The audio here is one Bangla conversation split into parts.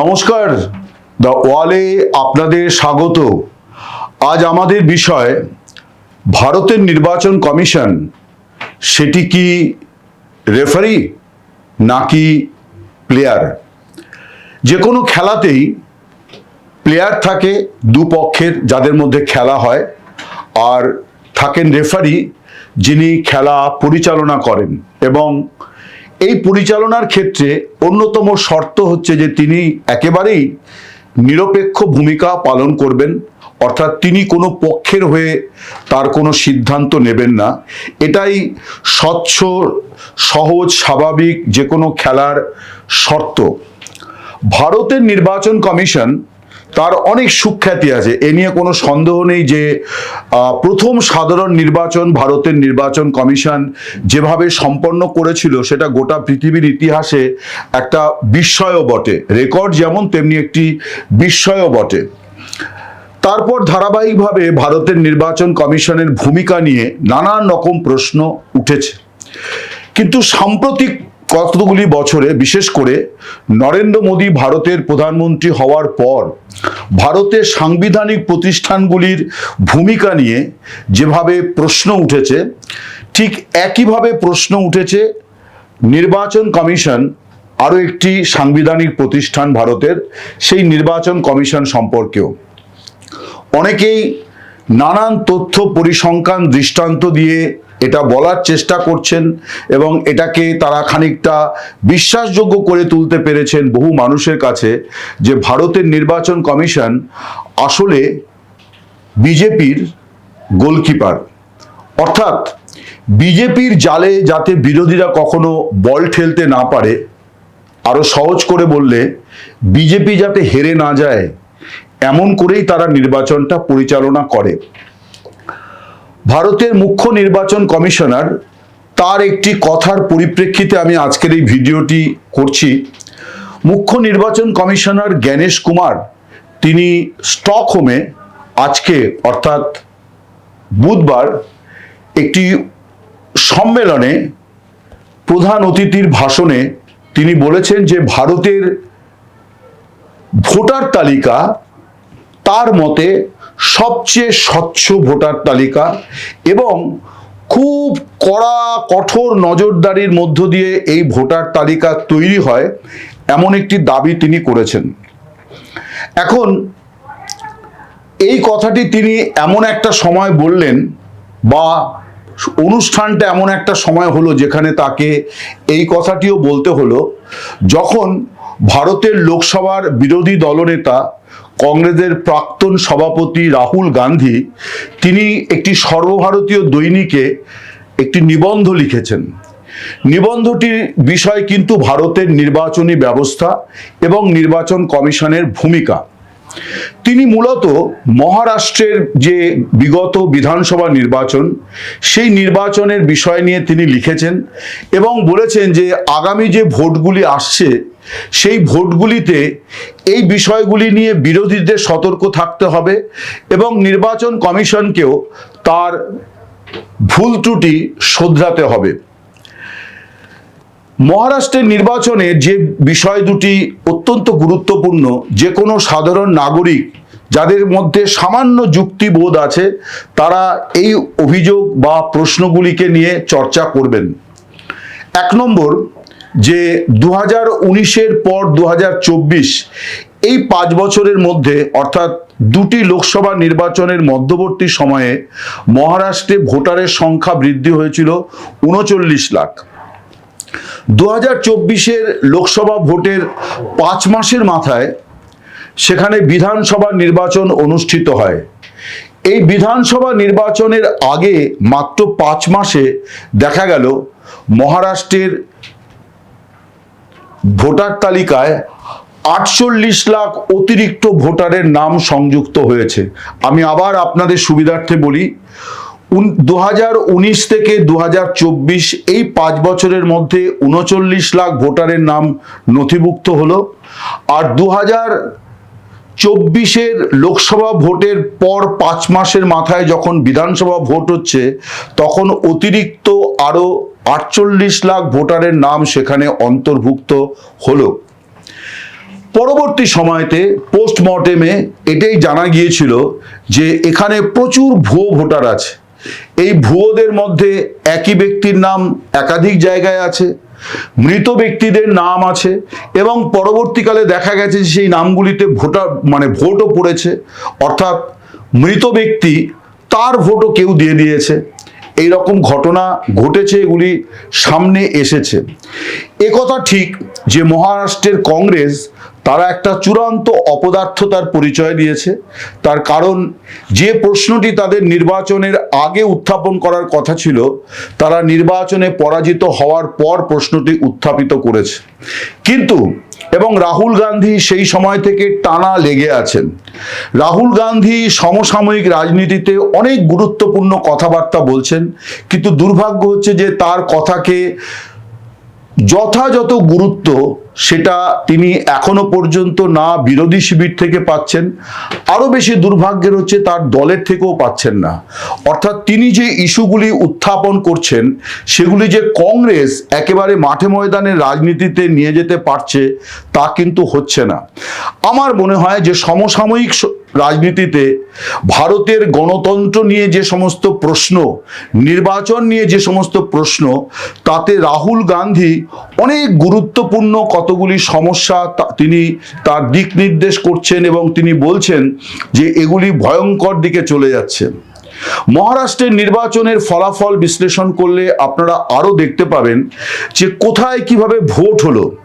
নমস্কার দ্য ওয়ালে আপনাদের স্বাগত। আজ আমাদের বিষয়, ভারতের নির্বাচন কমিশন, সেটি কি রেফারি নাকি প্লেয়ার যে কোনো খেলাতেই প্লেয়ার থাকে দুপক্ষের যাদের মধ্যে খেলা হয়, আর থাকেন রেফারি যিনি খেলা পরিচালনা করেন এবং এই পরিচালনার ক্ষেত্রে অন্যতম শর্ত হচ্ছে যে তিনি একেবারেই নিরপেক্ষ ভূমিকা পালন করবেন, অর্থাৎ তিনি কোনো পক্ষের হয়ে তার কোনো সিদ্ধান্ত নেবেন না। এটাই স্বচ্ছ, সহজ, স্বাভাবিক যে কোনো খেলার শর্ত। ভারতের নির্বাচন কমিশন তার অনেক সুখ্যাতি আছে। এ নিয়ে কোনো সন্দেহ নেই যে প্রথম সাধারণ নির্বাচন, ভারতের নির্বাচন কমিশন যেভাবে সম্পন্ন করেছিল, সেটা গোটা পৃথিবীর ইতিহাসে একটা বিস্ময়ও বটে। রেকর্ড যেমন তেমনি একটি বিস্ময়ও বটে। তারপর ধারাবাহিকভাবে ভারতের নির্বাচন কমিশনের ভূমিকা নিয়ে নানান রকম প্রশ্ন উঠেছে। কিন্তু সাম্প্রতিক কতগুলি বছরে, বিশেষ করে নরেন্দ্র মোদী ভারতের প্রধানমন্ত্রী হওয়ার পর ভারতের সাংবিধানিক প্রতিষ্ঠানগুলির ভূমিকা নিয়ে যেভাবে প্রশ্ন উঠেছে, ঠিক একইভাবে প্রশ্ন উঠেছে, নির্বাচন কমিশন আরও একটি সাংবিধানিক প্রতিষ্ঠান ভারতের, সেই নির্বাচন কমিশন সম্পর্কেও। অনেকেই নানান তথ্য পরিসংখ্যান দৃষ্টান্ত দিয়ে এটা বলার চেষ্টা করছেন এবং এটাকে তারা খানিকটা বিশ্বাসযোগ্য করে তুলতে পেরেছেন বহু মানুষের কাছে যে ভারতের নির্বাচন কমিশন আসলে বিজেপির গোলকিপার। অর্থাৎ বিজেপির জালে যাতে বিরোধীরা কখনো বল ঠেলতে না পারে আরও সহজ করে বললে, বিজেপি যাতে হেরে না যায়, এমন করেই তারা নির্বাচনটা পরিচালনা করে। ভারতের মুখ্য নির্বাচন কমিশনার, তার একটি কথার পরিপ্রেক্ষিতে আমি আজকের এই ভিডিওটি করছি। মুখ্য নির্বাচন কমিশনার জ্ঞানেশ কুমার, তিনি স্টকহোমে আজকে, অর্থাৎ বুধবার, একটি সম্মেলনে প্রধান অতিথির ভাষণে তিনি বলেছেন যে ভারতের ভোটার তালিকা তার মতে সবচেয়ে স্বচ্ছ ভোটার তালিকা এবং খুব কড়া, কঠোর নজরদারির মধ্য দিয়ে এই ভোটার তালিকা তৈরি হয় এমন একটি দাবি তিনি করেছেন। এখন এই কথাটি তিনি এমন একটা সময় বললেন বা অনুষ্ঠানটা এমন একটা সময় হলো যেখানে তাকে এই কথাটিও বলতে হলো, যখন ভারতের লোকসভার বিরোধী দলনেতা কংগ্রেসের প্রাক্তন সভাপতি রাহুল গান্ধী তিনি একটি সর্বভারতীয় দৈনিকে একটি নিবন্ধ লিখেছেন। নিবন্ধটির বিষয় কিন্তু ভারতের নির্বাচনী ব্যবস্থা এবং নির্বাচন কমিশনের ভূমিকা। তিনি মূলত মহারাষ্ট্রের যে বিগত বিধানসভা নির্বাচন, সেই নির্বাচনের বিষয় নিয়ে তিনি লিখেছেন এবং বলেছেন যে আগামী যে ভোটগুলি আসছে সেই ভোটগুলিতে এই বিষয়গুলি নিয়ে বিরোধীদের সতর্ক থাকতে হবে এবং নির্বাচন কমিশনকেও তার ভুল ত্রুটি শোধরাতে হবে। মহারাষ্ট্রের নির্বাচনে যে বিষয় দুটি অত্যন্ত গুরুত্বপূর্ণ, যে কোনো সাধারণ নাগরিক যাদের মধ্যে সামান্য যুক্তিবোধ আছে, তারা এই অভিযোগ বা প্রশ্নগুলিকে নিয়ে চর্চা করবেন। এক নম্বর যে দু হাজার উনিশের পর দু হাজার চব্বিশ, এই পাঁচ বছরের মধ্যে, অর্থাৎ দুটি লোকসভা নির্বাচনের মধ্যবর্তী সময়ে মহারাষ্ট্রে ভোটারের সংখ্যা বৃদ্ধি হয়েছিল উনচল্লিশ লাখ। দু হাজার চব্বিশের লোকসভা ভোটের পাঁচ মাসের মাথায় সেখানে বিধানসভা নির্বাচন অনুষ্ঠিত হয়। এই বিধানসভা নির্বাচনের আগে মাত্র পাঁচ মাসে দেখা গেল মহারাষ্ট্রের ভোটার তালিকায় আটচল্লিশ লাখ অতিরিক্ত ভোটারের নাম সংযুক্ত হয়েছে। আমি আবার আপনাদের সুবিধার্থে বলি দু হাজার উনিশ থেকে দু হাজার চব্বিশ এই পাঁচ বছরের মধ্যে উনচল্লিশ লাখ ভোটারের নাম নথিভুক্ত হলো। আর দু চব্বিশের লোকসভা ভোটের পর পাঁচ মাসের মাথায় যখন বিধানসভা ভোট হচ্ছে, তখন অতিরিক্ত আরও আটচল্লিশ লাখ ভোটারের নাম সেখানে অন্তর্ভুক্ত হলো। পরবর্তী সময়তে পোস্টমর্টেমে এটাই জানা গিয়েছিল যে এখানে প্রচুর ভুয়ো ভোটার আছে। এই ভুয়োদের মধ্যে একই ব্যক্তির নাম একাধিক জায়গায় আছে, মৃত ব্যক্তিদের নাম আছে এবং পরবর্তীকালে দেখা গেছে যে সেই নামগুলিতে ভোটার মানে ভোটও পড়েছে। অর্থাৎ মৃত ব্যক্তি তার ভোটও কেউ দিয়ে দিয়েছে। এই রকম ঘটনা ঘটেছে এগুলি সামনে এসেছে। একথা ঠিক যে মহারাষ্ট্রের কংগ্রেস তারা একটা চূড়ান্ত অপদার্থতার পরিচয় দিয়েছে। তার কারণ যে প্রশ্নটি তাদের নির্বাচনের আগে উত্থাপন করার কথা ছিল, তারা নির্বাচনে পরাজিত হওয়ার পর প্রশ্নটি উত্থাপিত করেছে। কিন্তু, এবং রাহুল গান্ধী সেই সময় থেকে টানা লেগে আছেন। রাহুল গান্ধী সমসাময়িক রাজনীতিতে অনেক গুরুত্বপূর্ণ কথাবার্তা বলছেন, কিন্তু দুর্ভাগ্য হচ্ছে যে তার কথাকে যথাযথ গুরুত্ব সেটা তিনি এখনও পর্যন্ত না বিরোধী শিবির থেকে পাচ্ছেন। আরও বেশি দুর্ভাগ্যের হচ্ছে তার দলের থেকেও পাচ্ছেন না। অর্থাৎ তিনি যে ইস্যুগুলি উত্থাপন করছেন, সেগুলি যে কংগ্রেস একেবারে মাঠে ময়দানে রাজনীতিতে নিয়ে যেতে পারছে তা কিন্তু হচ্ছে না। আমার মনে হয় যে সমসাময়িক রাজনীতিতে ভারতের গণতন্ত্র নিয়ে যে সমস্ত প্রশ্ন, নির্বাচন নিয়ে যে সমস্ত প্রশ্ন, তাতে রাহুল গান্ধী অনেক গুরুত্বপূর্ণ কতগুলি সমস্যা তিনি তার দিক নির্দেশ করছেন এবং তিনি বলছেন যে এগুলি ভয়ঙ্কর দিকে চলে যাচ্ছে। মহারাষ্ট্রের নির্বাচনের ফলাফল বিশ্লেষণ করলে আপনারা আরও দেখতে পাবেন যে কোথায় কীভাবে ভোট হলো।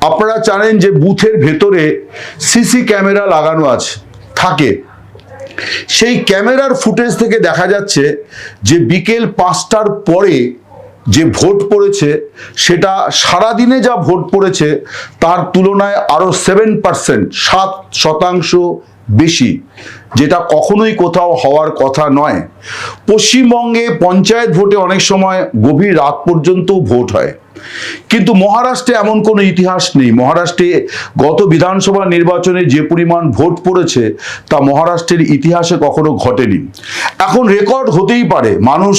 আপনারা জানেন যে বুথের ভেতরে সিসি ক্যামেরা লাগানো আছে। থাকে। সেই ক্যামেরার ফুটেজ থেকে দেখা যাচ্ছে যে বিকেল পাঁচটার পরে যে ভোট পড়েছে, সেটা সারাদিনে যা ভোট পড়েছে, তার তুলনায় আরও সেভেন পার্সেন্ট সাত শতাংশ বেশি, যেটা কখনোই কোথাও হওয়ার কথা নয়। পশ্চিমবঙ্গে পঞ্চায়েত ভোটে অনেক সময় গভীর রাত পর্যন্ত ভোট হয়। কিন্তু মহারাষ্ট্রে এমন কোনো ইতিহাস নেই। মহারাষ্ট্রে গত বিধানসভা নির্বাচনে যে পরিমাণ ভোট পড়েছে, তা মহারাষ্ট্রের ইতিহাসে কখনো ঘটেনি। এখন রেকর্ড হতেই পারে, মানুষ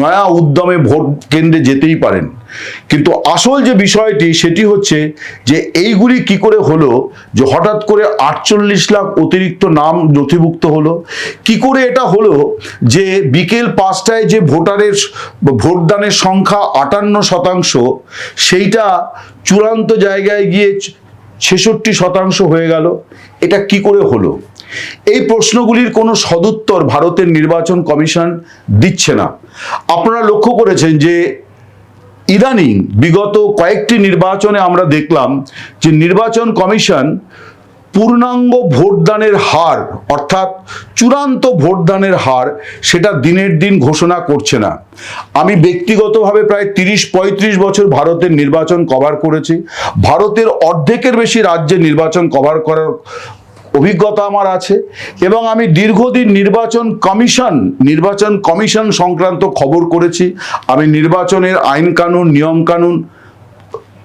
নয়া উদ্যমে ভোট কেন্দ্রে যেতেই পারেন। কিন্তু আসল যে বিষয়টি, সেটি হচ্ছে যে এইগুলি কি করে হলো, যে হঠাৎ করে আটচল্লিশ লাখ অতিরিক্ত নাম নথিভুক্ত হলো, কি করে এটা হলো যে বিকেল পাঁচটায় যে ভোটারের ভোটদানের সংখ্যা আটান্ন শতাংশ, সেইটা চূড়ান্ত জায়গায় গিয়ে ছেষট্টি শতাংশ হয়ে গেল। এটা কি করে হলো? এই প্রশ্নগুলির কোনো সদুত্তর ভারতের নির্বাচন কমিশন দিচ্ছে না। আপনারা লক্ষ্য করেছেন যে ইদানিং বিগত কয়েকটি নির্বাচনে আমরা দেখলাম যে নির্বাচন কমিশন পূর্ণাঙ্গ ভোটদানের হার, অর্থাৎ চূড়ান্ত ভোটদানের হার সেটা দিনের দিন ঘোষণা করছে না। আমি ব্যক্তিগতভাবে প্রায় তিরিশ, পঁয়ত্রিশ বছর ভারতের নির্বাচন কভার করেছি। ভারতের অর্ধেকের বেশি রাজ্যে নির্বাচন কভার করার অভিজ্ঞতা আমার আছে এবং আমি দীর্ঘদিন নির্বাচন কমিশন নির্বাচন কমিশন সংক্রান্ত খবর করেছি। আমি নির্বাচনের আইন কানুন, নিয়ম কানুন,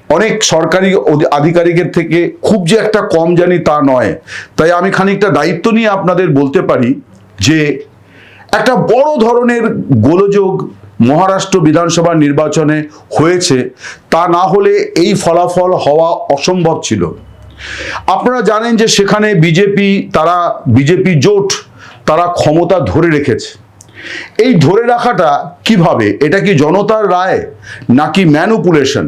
অনেক সরকারি আধিকারিকের থেকে খুব যে একটা কম জানি তা নয়। তাই আমি খানিকটা দায়িত্ব নিয়ে আপনাদের বলতে পারি যে একটা বড় ধরনের গোলযোগ মহারাষ্ট্র বিধানসভা নির্বাচনে হয়েছে। তা না হলে এই ফলাফল হওয়া অসম্ভব ছিল। আপনারা জানেন যে সেখানে বিজেপি, তারা বিজেপি জোট, তারা ক্ষমতা ধরে রেখেছে। এই ধরে রাখাটা কীভাবে? এটা কি জনতার রায়, নাকি ম্যানুপুলেশন?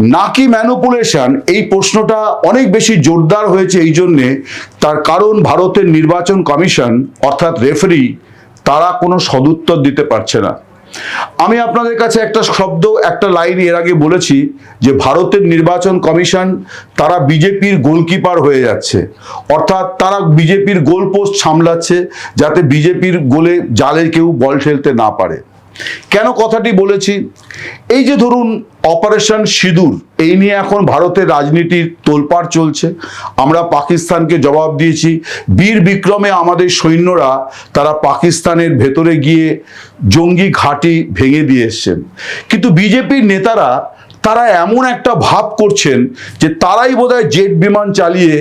নাকি ম্যানুপুলেশন? এই প্রশ্নটা অনেক বেশি জোরদার হয়েছে এই জন্যে, তার কারণ ভারতের নির্বাচন কমিশন, অর্থাৎ রেফারি, তারা কোনো সদুত্তর দিতে পারছে না। আমি আপনাদের কাছে একটা শব্দ, একটা লাইন এর আগে বলেছি যে ভারতের নির্বাচন কমিশন তারা বিজেপির গোলকিপার হয়ে যাচ্ছে। অর্থাৎ তারা বিজেপির গোলপোস্ট সামলাচ্ছে যাতে বিজেপির গোলে জালে কেউ বল ফেলতে না পারে। কেন কথাটি বলেছি? এই যে ধরুন অপারেশন সিঁদুর, এই নিয়ে এখন ভারতের রাজনীতির তোলপাড় চলছে। আমরা পাকিস্তানকে জবাব দিয়েছি, বীর বিক্রমে আমাদের সৈন্যরা তারা পাকিস্তানের ভেতরে গিয়ে জঙ্গি ঘাঁটি ভেঙে দিয়ে এসছেন। কিন্তু বিজেপির নেতারা, তারা এমন একটা ভাব করছেন যে তারাই বোধহয় জেট বিমান চালিয়ে,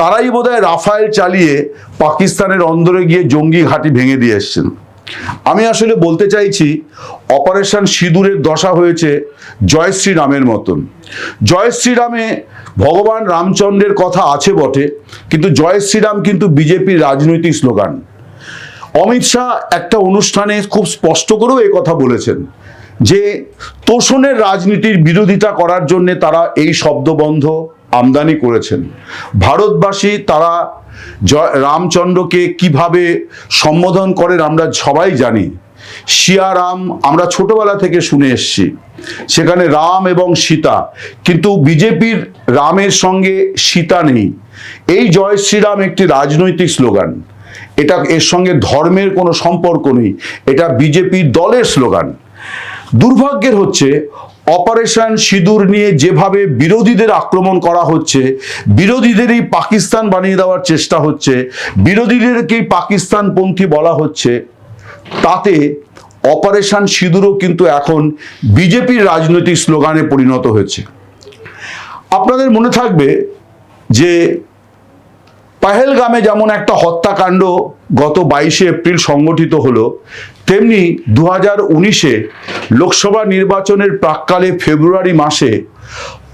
তারাই বোধহয় রাফায়েল চালিয়ে পাকিস্তানের অন্দরে গিয়ে জঙ্গি ঘাঁটি ভেঙে দিয়ে এসছেন। আমি আসলে বলতে চাইছি, অপারেশন সিঁদুরের দশা হয়েছে জয় শ্রীরামের মতন। জয় শ্রীরামে ভগবান রামচন্দ্রের কথা আছে বটে, কিন্তু জয় শ্রীরাম কিন্তু বিজেপির রাজনৈতিক স্লোগান। অমিত শাহ একটা অনুষ্ঠানে খুব স্পষ্ট করেও এ কথা বলেছেন যে তোষণের রাজনীতির বিরোধিতা করার জন্য তারা এই শব্দবন্ধ আমদানি করেছেন। ভারতবাসী তারা রামচন্দ্রকে কীভাবে সম্বোধন করেন আমরা সবাই জানি। শিয়া রাম আমরা ছোটবেলা থেকে শুনে এসছি। সেখানে রাম এবং সীতা, কিন্তু বিজেপির রামের সঙ্গে সীতা নেই। এই জয় শ্রীরাম একটি রাজনৈতিক স্লোগান। এটা এর সঙ্গে ধর্মের কোনো সম্পর্ক নেই। এটা বিজেপি দলের স্লোগান। দুর্ভাগ্যের হচ্ছে অপারেশন সিঁদুর নিয়ে যেভাবে বিরোধীদের আক্রমণ করা হচ্ছে, বিরোধীদেরই পাকিস্তান বানিয়ে দেওয়ার চেষ্টা হচ্ছে, বিরোধীদেরকেই পাকিস্তানপন্থী বলা হচ্ছে, তাতে অপারেশন সিঁদুরও কিন্তু এখন বিজেপির রাজনৈতিক স্লোগানে পরিণত হয়েছে। আপনাদের মনে থাকবে যে পাহেলগামে যেমন একটা হত্যাকাণ্ড গত বাইশে এপ্রিল সংগঠিত হলো, তেমনি দু হাজার উনিশে লোকসভা নির্বাচনের প্রাককালে ফেব্রুয়ারি মাসে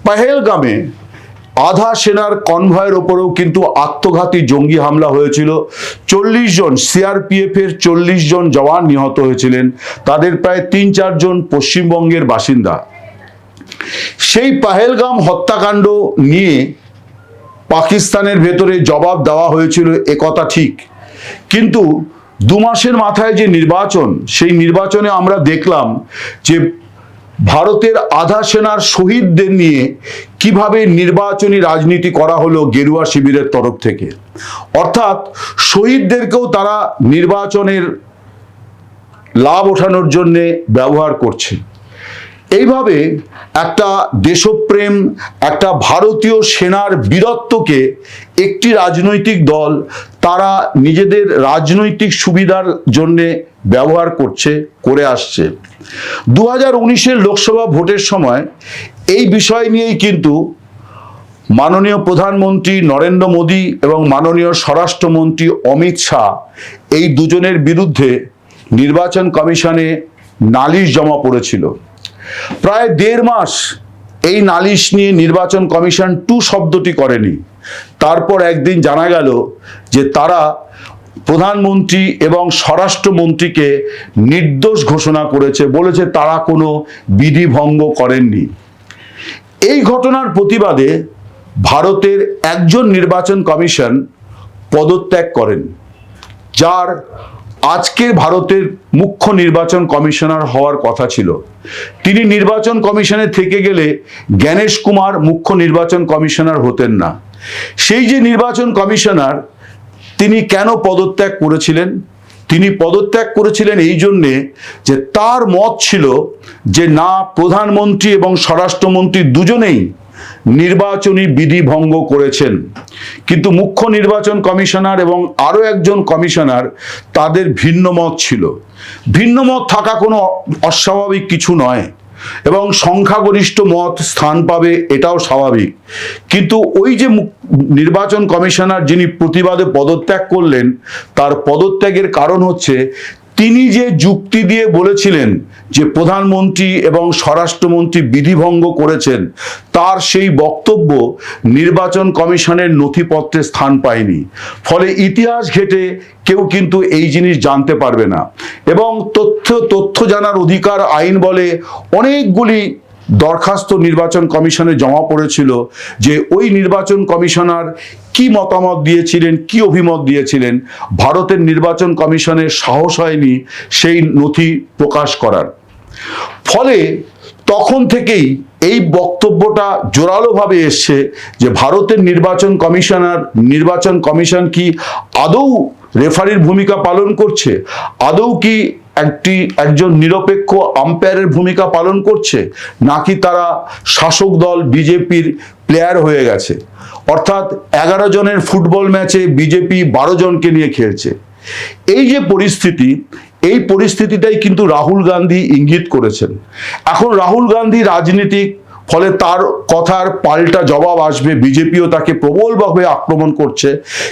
পাহেলগামে আধা সেনার কনভয়ের ওপরেও কিন্তু আত্মঘাতী জঙ্গি হামলা হয়েছিল। চল্লিশ জন সিআরপিএফ এর চল্লিশ জন জওয়ান নিহত হয়েছিলেন। তাদের প্রায় তিন চারজন পশ্চিমবঙ্গের বাসিন্দা। সেই পাহেলগাম হত্যাকাণ্ড নিয়ে পাকিস্তানের ভেতরে জবাব দেওয়া হয়েছিল একথা ঠিক। কিন্তু দু মাসের মাথায় যে নির্বাচন, সেই নির্বাচনে আমরা দেখলাম যে ভারতের আধা সেনার শহীদদের নিয়ে কীভাবে নির্বাচনী রাজনীতি করা হলো গেরুয়া শিবিরের তরফ থেকে। অর্থাৎ শহীদদেরকেও তারা নির্বাচনের লাভ ওঠানোর জন্যে ব্যবহার করছে। এইভাবে একটা দেশপ্রেম, একটা ভারতীয় সেনার বীরত্বকে একটি রাজনৈতিক দল তারা নিজেদের রাজনৈতিক সুবিধার জন্যে ব্যবহার করছে, করে আসছে। দু হাজার লোকসভা ভোটের সময় এই বিষয় নিয়েই কিন্তু মাননীয় প্রধানমন্ত্রী নরেন্দ্র মোদী এবং মাননীয় স্বরাষ্ট্রমন্ত্রী অমিত শাহ এই দুজনের বিরুদ্ধে নির্বাচন কমিশনে নালিশ জমা পড়েছিল। প্রায় দেড় মাস এই নালিশ নিয়ে নির্বাচন কমিশন টু শব্দটি করেনি। তারপর একদিন জানা গেল যে তারা প্রধানমন্ত্রী এবং স্বরাষ্ট্রমন্ত্রীকে নির্দোষ ঘোষণা করেছে, বলেছে তারা কোনো বিধি ভঙ্গ করেননি। এই ঘটনার প্রতিবাদে ভারতের একজন নির্বাচন কমিশন পদত্যাগ করেন, যার আজকের ভারতের মুখ্য নির্বাচন কমিশনার হওয়ার কথা ছিল। তিনি নির্বাচন কমিশনে থেকে গেলে জ্ঞানেশ কুমার মুখ্য নির্বাচন কমিশনার হতেন না। সেই যে নির্বাচন কমিশনার, তিনি কেন পদত্যাগ করেছিলেন? তিনি পদত্যাগ করেছিলেন এই জন্যে যে তার মত ছিল যে না, প্রধানমন্ত্রী এবং স্বরাষ্ট্রমন্ত্রী দুজনেই নির্বাচনী বিধি ভঙ্গ করেছেন। কিন্তু মুখ্য নির্বাচন কমিশনার এবং আরও একজন কমিশনার তাদের ভিন্ন মত ছিল। ভিন্ন মত থাকা কোনো অস্বাভাবিক কিছু নয় এবং সংখ্যাগরিষ্ঠ মত স্থান পাবে এটাও স্বাভাবিক। কিন্তু ওই যে নির্বাচন কমিশনার যিনি প্রতিবাদে পদত্যাগ করলেন, তার পদত্যাগের কারণ হচ্ছে তিনি যে যুক্তি দিয়ে বলেছিলেন যে প্রধানমন্ত্রী এবং স্বরাষ্ট্রমন্ত্রী বিধিভঙ্গ করেছেন, তার সেই বক্তব্য নির্বাচন কমিশনের নথিপত্রে স্থান পায়নি। ফলে ইতিহাস ঘেটে কেউ কিন্তু এই জিনিস জানতে পারবে না। এবং তথ্য তথ্য জানার অধিকার আইন বলে অনেকগুলি দরখাস্ত নির্বাচন কমিশনে জমা পড়েছিল যে ওই নির্বাচন কমিশনার কি মতামত দিয়েছিলেন, কি অভিমত দিয়েছিলেন? ভারতের নির্বাচন কমিশনের সাহস হয়নি সেই নথি প্রকাশ করার। ফলে তখন থেকেই এই বক্তব্যটা জোরালোভাবে এসছে যে ভারতের নির্বাচন কমিশনার, নির্বাচন কমিশন কি আদৌ রেফারির ভূমিকা পালন করছে? আদৌ কি একটি, একজন নিরপেক্ষ আম্পায়ারের ভূমিকা পালন করছে? নাকি তারা শাসক দল, বিজেপির প্লেয়ার হয়ে গেছে? অর্থাৎ এগারো জনের ফুটবল ম্যাচে বিজেপি বারো জনকে নিয়ে খেলছে। এই যে পরিস্থিতি, এই পরিস্থিতিটাই কিন্তু রাহুল গান্ধী ইঙ্গিত করেছেন। এখন রাহুল গান্ধী রাজনীতিক ফলে তার কথার পাল্টা জবাব আসবে, বিজেপিও তাকে প্রবলভাবে আক্রমণ করছে।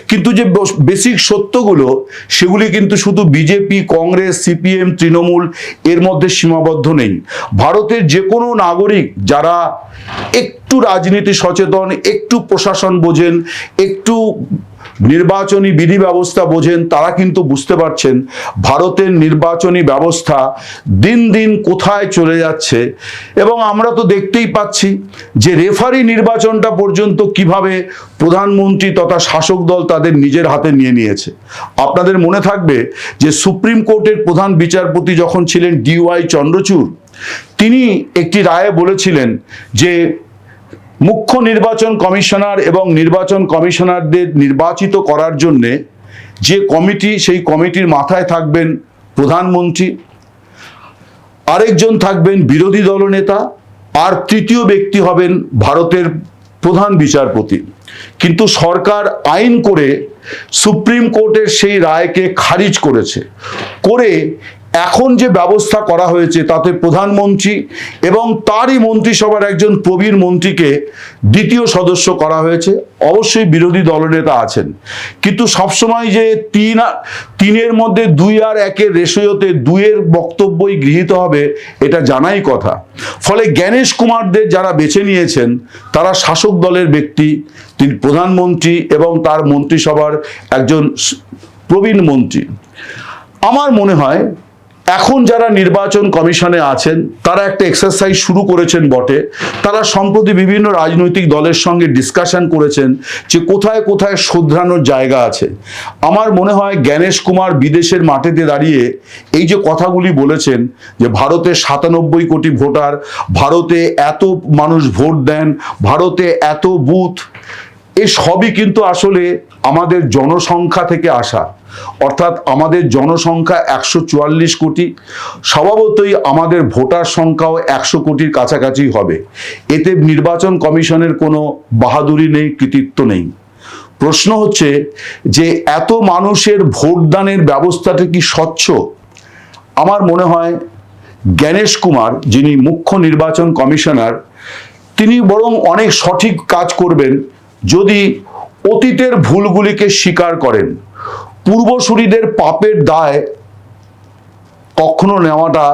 কিন্তু যে বেসিক সত্যগুলো, সেগুলি কিন্তু শুধু বিজেপি, কংগ্রেস, সিপিএম, তৃণমূল এর মধ্যে সীমাবদ্ধ নেই। ভারতের যে কোনো নাগরিক যারা একটু রাজনীতি সচেতন, একটু প্রশাসন বোঝেন, একটু নির্বাচনী বিধি ব্যবস্থা বোঝেন, তারা কিন্তু বুঝতে পারছেন ভারতের নির্বাচনী ব্যবস্থা দিন দিন কোথায় চলে যাচ্ছে। এবং আমরা তো দেখতেই পাচ্ছি যে রেফারি নির্বাচনটা পর্যন্ত কীভাবে প্রধানমন্ত্রী তথা শাসক দল তাদের নিজের হাতে নিয়ে নিয়েছে। আপনাদের মনে থাকবে যে সুপ্রিম কোর্টের প্রধান বিচারপতি যখন ছিলেন ডিওয়াই চন্দ্রচূড়, তিনি একটি রায়ে বলেছিলেন যে মুখ্য নির্বাচন কমিশনার এবং নির্বাচন কমিশনারদের নির্বাচিত করার জন্যে যে কমিটি, সেই কমিটির মাথায় থাকবেন প্রধানমন্ত্রী, আরেকজন থাকবেন বিরোধী দলনেতা, আর তৃতীয় ব্যক্তি হবেন ভারতের প্রধান বিচারপতি। কিন্তু সরকার আইন করে সুপ্রিম কোর্টের সেই রায়কে খারিজ করেছে। করে এখন যে ব্যবস্থা করা হয়েছে, তাতে প্রধানমন্ত্রী এবং তারই মন্ত্রিসভার একজন প্রবীণ মন্ত্রীকে দ্বিতীয় সদস্য করা হয়েছে। অবশ্যই বিরোধী দলনেতা আছেন। কিন্তু সবসময় যে তিন তিনের মধ্যে দুই আর একের রেশিওতে দুইয়ের বক্তব্যই গৃহীত হবে, এটা জানাই কথা। ফলে জ্ঞানেশ কুমারদের যারা বেছে নিয়েছেন, তারা শাসক দলের ব্যক্তি, তিনি প্রধানমন্ত্রী এবং তার মন্ত্রিসভার একজন প্রবীণ মন্ত্রী। আমার মনে হয় এখন যারা নির্বাচন কমিশনে আছেন, তারা একটা এক্সারসাইজ শুরু করেছেন বটে। তারা সম্প্রতি বিভিন্ন রাজনৈতিক দলের সঙ্গে ডিসকাশন করেছেন যে কোথায় কোথায় শোধরানোর জায়গা আছে। আমার মনে হয় জ্ঞানেশ কুমার বিদেশের মাটিতে দাঁড়িয়ে এই যে কথাগুলি বলেছেন যে ভারতে সাতানব্বই কোটি ভোটার, ভারতে এত মানুষ ভোট দেন, ভারতে এত বুথ এই সবই কিন্তু আসলে আমাদের জনসংখ্যা থেকে আসা। অর্থাৎ আমাদের জনসংখ্যা একশো চুয়াল্লিশ কোটি, স্বভাবতই আমাদের ভোটার সংখ্যাও একশো কোটির কাছাকাছি হবে। এতে নির্বাচন কমিশনের কোনো বাহাদুরি নেই, কৃতিত্ব নেই। প্রশ্ন হচ্ছে যে এত মানুষের ভোটদানের ব্যবস্থাটা কি স্বচ্ছ? আমার মনে হয় জ্ঞানেশ কুমার, যিনি মুখ্য নির্বাচন কমিশনার, তিনি বরং অনেক সঠিক কাজ করবেন যদি অতীতের ভুলগুলিকে স্বীকার করেন। পূর্বসূরিদের পাপের দায় কখনো নেওয়াটা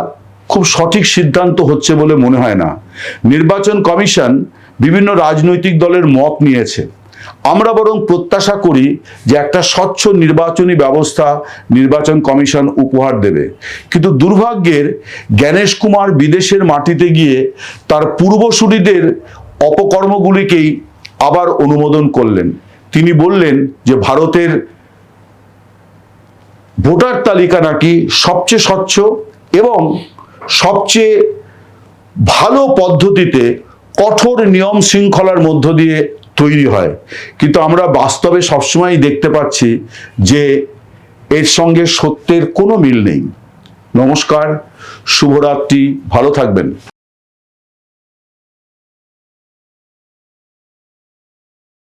খুব সঠিক সিদ্ধান্ত হচ্ছে বলে মনে হয় না। নির্বাচন কমিশন বিভিন্ন রাজনৈতিক দলের মত নিয়েছে। আমরা বরং প্রত্যাশা করি যে একটা স্বচ্ছ নির্বাচনী ব্যবস্থা নির্বাচন কমিশন উপহার দেবে। কিন্তু দুর্ভাগ্যের জ্ঞানেশ কুমার বিদেশের মাটিতে গিয়ে তার পূর্বসূরিদের অপকর্মগুলিকেই আবার অনুমোদন করলেন। তিনি বললেন যে ভারতের ভোটার তালিকা নাকি সবচেয়ে স্বচ্ছ এবং সবচেয়ে ভালো পদ্ধতিতে কঠোর নিয়ম শৃঙ্খলার মধ্য দিয়ে তৈরি হয়। কিন্তু আমরা বাস্তবে সবসময় দেখতে পাচ্ছি যে এর সঙ্গে সত্যের কোনো মিল নেই। নমস্কার, শুভরাত্রি, ভালো থাকবেন।